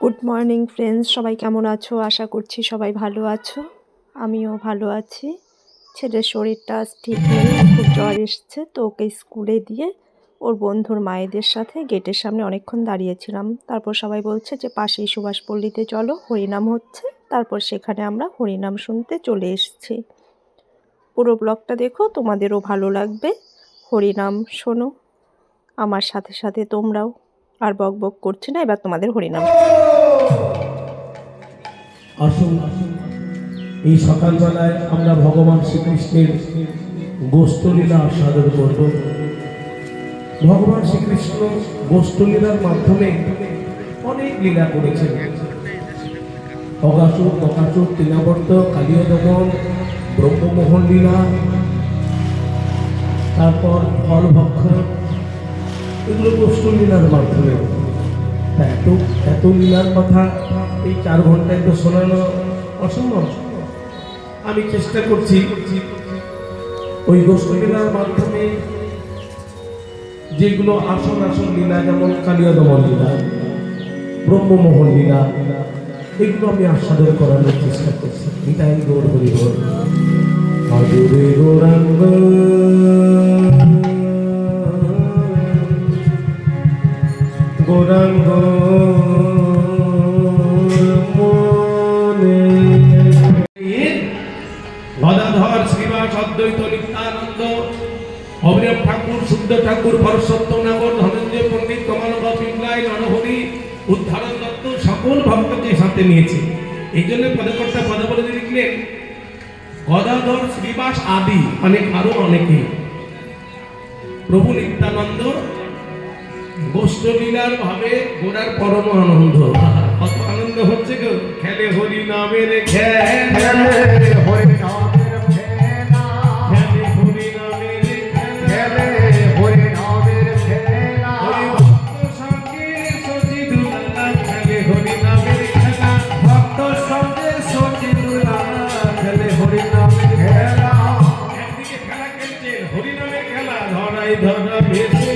Good morning friends সবাই কেমন আছো? আশা করছি সবাই ভালো আছো। আমিও ভালো আছি। ছেলের শরীরটা ঠিক নেই খুব জ্বর এসছে, তো ওকে স্কুলে দিয়ে ওর বন্ধুর মায়েদের সাথে গেটের সামনে অনেকক্ষণ দাঁড়িয়েছিলাম। তারপর সবাই বলছে যে পাশেই সুভাষপল্লীতে চলো, হরিনাম হচ্ছে। তারপর সেখানে আমরা হরিনাম শুনতে চলে এসেছি। পুরো ব্লগটা দেখো, তোমাদেরও ভালো লাগবে। হরিনাম শোনো। আমার সাথে সাথে তোমরাও। আর বক বক করছি না, এবার তোমাদের হরিনাম। আসুন এই সকালবেলায় আমরা ভগবান শ্রীকৃষ্ণের গোষ্ঠলীলা আস্বাদন করব। ভগবান শ্রীকৃষ্ণ গোষ্ঠলীলার মাধ্যমে অনেক লীলা করেছেন। অগাসুর বকাসুর তৃণাবর্ত কালীয় দমন ব্রহ্মমোহন লীলা, তারপর ফল ভক্ষণ, এগুলো গোষ্ঠলীলার মাধ্যমে। এত এত লীলার কথা এই চার ঘন্টায় তো শোনানো অসম্ভব। আমি চেষ্টা করছি ওই গোষ্ঠলীলার মাধ্যমে যেগুলো আসন আসন লীলা, যেমন কালিয়া দমন লীলা, ব্রহ্মমোহন লীলা, এগুলো আমি আস্বাদন করানোর চেষ্টা করছি। এটাই গৌর হরি গৌরাঙ্গ। গদাধর শ্রীবাস অদ্বৈত নিত্যানন্দ অভিনব ঠাকুর শুদ্ধ ঠাকুর ভরসত্ব নাগর ধনঞ্জয় পণ্ডিত কমানব পিংলাই নরহরি উদ্ধারণ দত্ত সকল ভক্তকে সাথে নিয়েছে এই জন্য পদকর্তা পদাবলী লিখলেন গদাধর শ্রীবাস আদি মানে আরও অনেকে প্রভু নিত্যানন্দ গোষ্ঠলীলার ভাবে গোড়ার পরম আনন্দ কত আনন্দ হচ্ছে গো খেলে হরি নামের খেলে হরি খেলছেন হরি নামের খেলা ধরাই ধরা ভেসে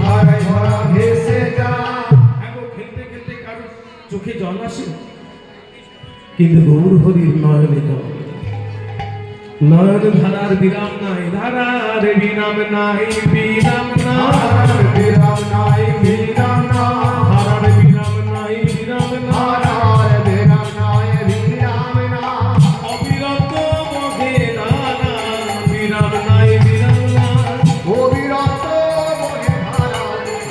ধরাই ধরা ভেসে যায় এখন খেলতে খেলতে কারও চোখে জল আসে? কিন্তু গৌর হরির নয়নে জল। নয়ন ধারার বিরাম নাই ধারার বিরাম নাই বিরাম নাই। বিরাম নাই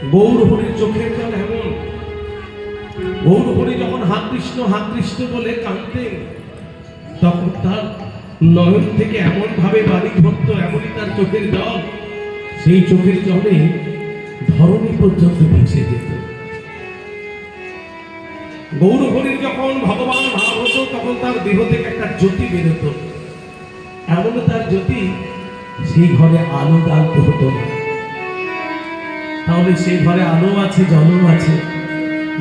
গৌর হরির চোখের জল এমন। গৌর হরি যখন হাত কৃষ্ণ হাত কৃষ্ণ বলে কাঁদতেন তখন তার নয়ন থেকে এমন ভাবে বাড়ি ধরত এমনই তার চোখের জল। সেই চোখের জলে ধরণী পর্যন্ত ভেসে যেত। গৌর হরির যখন ভগবান ভাব হতো তখন তার দেহ থেকে একটা জ্যোতি বেরোত। এমন তার জ্যোতি সেই ঘরে আলো জ্বালতে হতো না। তাহলে সেই ঘরে আলো আছে জলও আছে।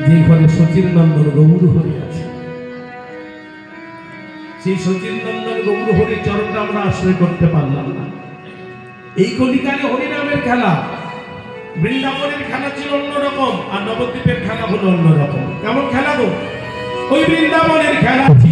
যে ঘরে সচির নন্দন গৌর হরি আছে। সেই সচির নন্দন গৌর হরির চরণটা আমরা আশ্রয় করতে পারলাম না। এই কলিকালে হরিনামের খেলা, বৃন্দাবনের খেলা ছিল অন্যরকম, আর নবদ্বীপের খেলা হলো অন্যরকম। কেমন খেলা গো? ওই বৃন্দাবনের খেলা।